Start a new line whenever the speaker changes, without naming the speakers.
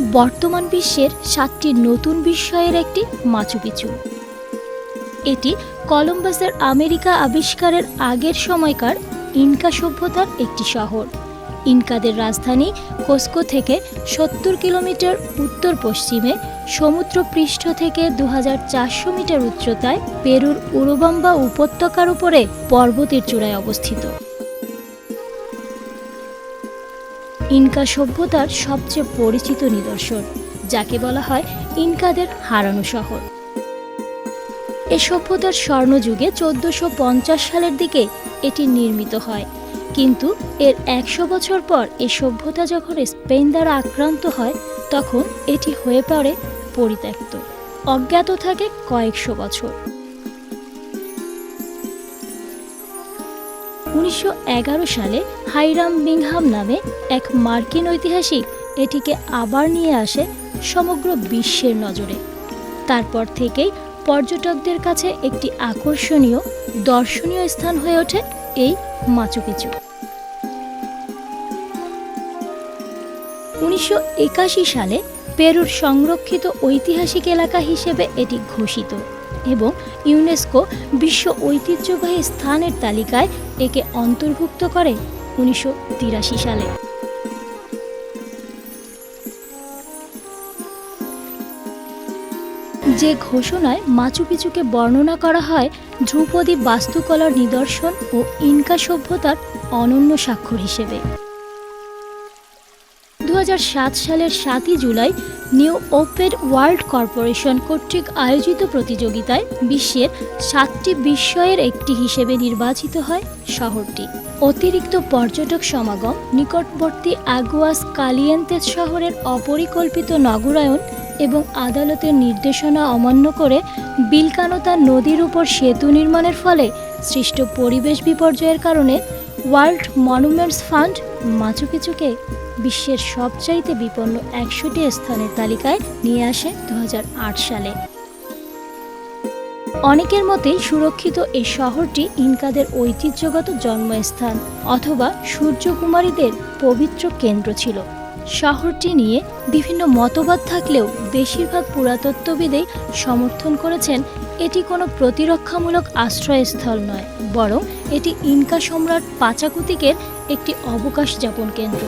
বর্তমান বিশ্বের সাতটি নতুন বিস্ময়ের একটি মাচু পিছু। এটি কলম্বাসের আমেরিকা আবিষ্কারের আগের সময়কার ইনকা সভ্যতার একটি শহর। ইনকাদের রাজধানী কোস্কো থেকে সত্তর কিলোমিটার উত্তর পশ্চিমে সমুদ্র পৃষ্ঠ থেকে দু হাজার চারশো মিটার উচ্চতায় পেরুর উরুবাম্বা উপত্যকার উপরে পর্বতের চূড়ায় অবস্থিত। ইনকা সভ্যতার সবচেয়ে পরিচিত নিদর্শন, যাকে বলা হয় ইনকাদের হারানো শহর। এ সভ্যতার স্বর্ণযুগে চোদ্দশো সালের দিকে এটি নির্মিত হয়। কিন্তু এর একশো বছর পর এ সভ্যতা যখন স্পেন দ্বারা আক্রান্ত হয়, তখন এটি হয়ে পড়ে পরিত্যক্ত। অজ্ঞাত থাকে কয়েকশো বছর। উনিশশো এগারো সালে হাইরাম বিংহাম নামে এক মার্কিন ঐতিহাসিক এটিকে আবার নিয়ে আসে সমগ্র বিশ্বের নজরে। তারপর থেকেই পর্যটকদের কাছে একটি আকর্ষণীয়, দর্শনীয় স্থান হয়ে ওঠে এই মাচু পিচু। উনিশশো সালে পেরুর সংরক্ষিত ঐতিহাসিক এলাকা হিসেবে এটি ঘোষিত। এবং ইউনেস্কো বিশ্ব ঐতিহ্যবাহী স্থানের তালিকায় একে অন্তর্ভুক্ত করে উনিশশো তিরাশি সালে। যে ঘোষণায় মাচু পিচুকে বর্ণনা করা হয়, ধ্রুপদী বাস্তুকলার নিদর্শন ও ইনকা সভ্যতার অনন্য স্বাক্ষর হিসেবে। সালের সাতই July New Open World Corporation কর্তৃক আয়োজিত প্রতিযোগিতায় বিশ্বের সাতটি বিস্ময়ের একটি হিসেবে নির্বাচিত হয় শহরটি। অতিরিক্ত পর্যটক সমাগম নিকটবর্তী আগুয়াস কালিয়েন্তেজ শহরের অপরিকল্পিত নগরায়ন এবং আদালতের নির্দেশনা অমান্য করে বিলকানোতা নদীর উপর সেতু নির্মাণের ফলে সৃষ্ট পরিবেশ বিপর্যয়ের কারণে ওয়ার্ল্ড মনুমেন্টস ফান্ড মাচু পিচুকে বিশ্বের সবচাইতে বিপন্ন একশোটি স্থানের তালিকায় নিয়ে আসে দু সালে। অনেকের মতে সুরক্ষিত এই শহরটি ইনকাদের ঐতিহ্যগত জন্মস্থান অথবা সূর্যকুমারীদের পবিত্র কেন্দ্র ছিল। শহরটি নিয়ে বিভিন্ন মতবাদ থাকলেও বেশিরভাগ পুরাতত্ত্ববিদেই সমর্থন করেছেন এটি কোনো প্রতিরক্ষামূলক আশ্রয়স্থল নয়, বরং এটি ইনকা সম্রাট পাচাকুতিকের একটি অবকাশ যাপন কেন্দ্র।